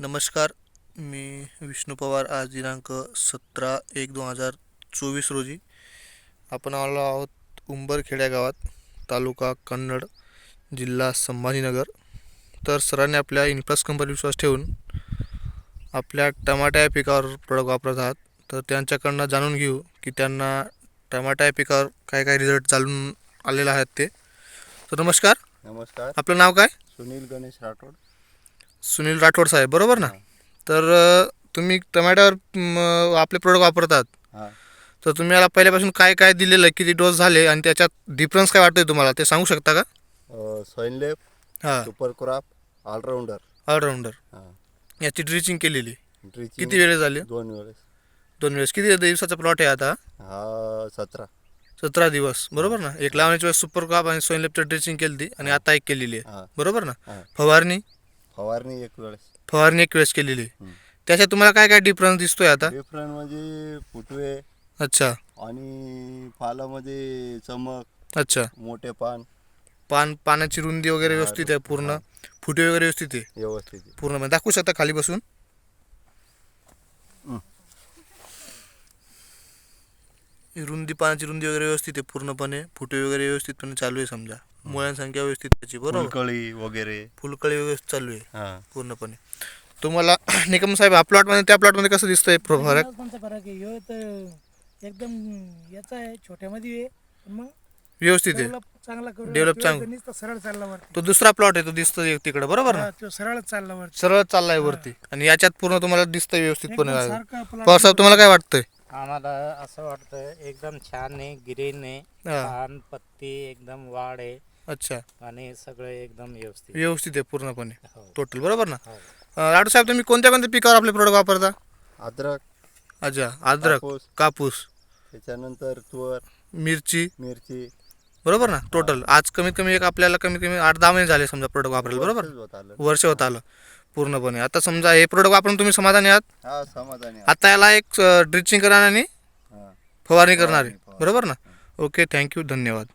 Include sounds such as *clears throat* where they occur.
नमस्कार मी विष्णू पवार आज दिनांक सतरा एक दोन हजार चोवीस रोजी. आपण आलो आहोत उंबरखेड्या गावात तालुका कन्नड जिल्हा संभाजीनगर. तर सरांनी आपल्या इन्प्लस कंपनी विश्वास ठेवून आपल्या टमाट्या या पिकावर प्रोडक्ट वापरत आहात. तर त्यांच्याकडनं जाणून घेऊ की त्यांना टमाट्या या पिकावर काय काय रिझल्ट चालून आलेले आहेत ते. तर नमस्कार. नमस्कार. आपलं नाव काय? सुनील गणेश राठोड. सुनील राठोड साहेब बरोबर ना? तर तुम्ही टमाट्यावर म, आपले प्रोडक्ट वापरतात. हां. तर तुम्ही याला पहिल्यापासून काय काय दिलेलं आहे किती डोस झाले आणि त्याच्यात डिफरन्स काय वाटतंय तुम्हाला? ते सांगू शकता का? सॉइनलेप हां. सुपर क्रॉप ऑलराऊंडर ऑलराऊंडर हां. याची ड्रिचिंग केलेली. ड्रिचिंग किती वेळेस झाली? दोन वेळेस. दोन वेळेस. किती दिवसाचा प्लॉट आहे आता? हा सतरा. सतरा दिवस. बरोबर ना? एक लावण्याच्या वेळेस सुपर क्रॉप आणि सोयलेपचं ड्रिचिंग केली ती आणि आता एक केलेली आहे. हां. बरोबर ना? हां. फवारणी? फवारणी एक वेळेस. फवारणी एक वेळेस केलेली. त्याच्यात तुम्हाला काय काय डिफरन्स दिसतोय आता? डिफरंट म्हणजे फुटवे. अच्छा. आणि पालामध्ये चमक अच्छा. मोठे पान. पान पानाची रुंदी वगैरे व्यवस्थित आहे पूर्ण? फुटे वगैरे व्यवस्थित आहे? व्यवस्थित आहे. पूर्ण दाखवू शकता खाली बसून हं. ही रुंदी पानाची रुंदी वगैरे व्यवस्थित आहे पूर्णपणे. फुटे वगैरे व्यवस्थितपणे चालू आहे समजा. मुळ्यांसंख्या व्यवस्थित त्याची बरोबर? फुलकळी वगैरे. फुलकळी व्यवस्थित चालू आहे हां. पूर्णपणे. तुम्हाला *clears throat* निकम साहेब हा प्लॉटमध्ये त्या प्लॉटमध्ये कसं दिसतंय फरक? कोणता फरक आहे? ह्यो तर एकदम याचा आहे छोट्यामध्ये आहे पण मग व्यवस्थित आहे. डेव्हलप चांगला करू. Develop चांग- नुसतं सरळ चालला वरती. तो दुसरा प्लॉट आहे तो दिसतोय तिकडे बरोबर ना? हा, तो सरळच चालला वरती. सरळ चाललाय वरती. आणि याच्यात पूर्ण तुम्हाला दिसतंय व्यवस्थितपणे एकदम सारखा आपला पवार साहेब तुम्हाला काय वाटतंय? आम्हाला असं वाटतं एकदम छान आहे ग्रीन आहे हा. पान पत्ती एकदम वाढ आहे. अच्छा. आणि सगळं एकदम व्यवस्थित. व्यवस्थित आहे पूर्णपणे. हो. टोटल बरोबर ना? हो. अं, साहेब तुम्ही कोणत्या कोणत्या पिकावर आपले प्रोडक्ट वापरता? अद्रक अच्छा अद्रक कापूस. कापूस. त्याच्यानंतर तुवर मिरची. मिरची. बरोबर ना? टोटल आज कमीत कमी एक आपल्याला कमीत कमी आठ दहा महिने झाले समजा प्रोडक्ट वापरायला बरोबर? वर्षच होत आलं. वर्ष होत आलं. पूर्णपणे. आता समजा हे प्रोडक्ट वापरून तुम्ही समाधानी आहात? हा समाधानी आहे. आता याला एक ड्रिचिंग करणार आणि हां. फवारणी करणार. आहे. बरोबर ना? ओके थँक्यू धन्यवाद.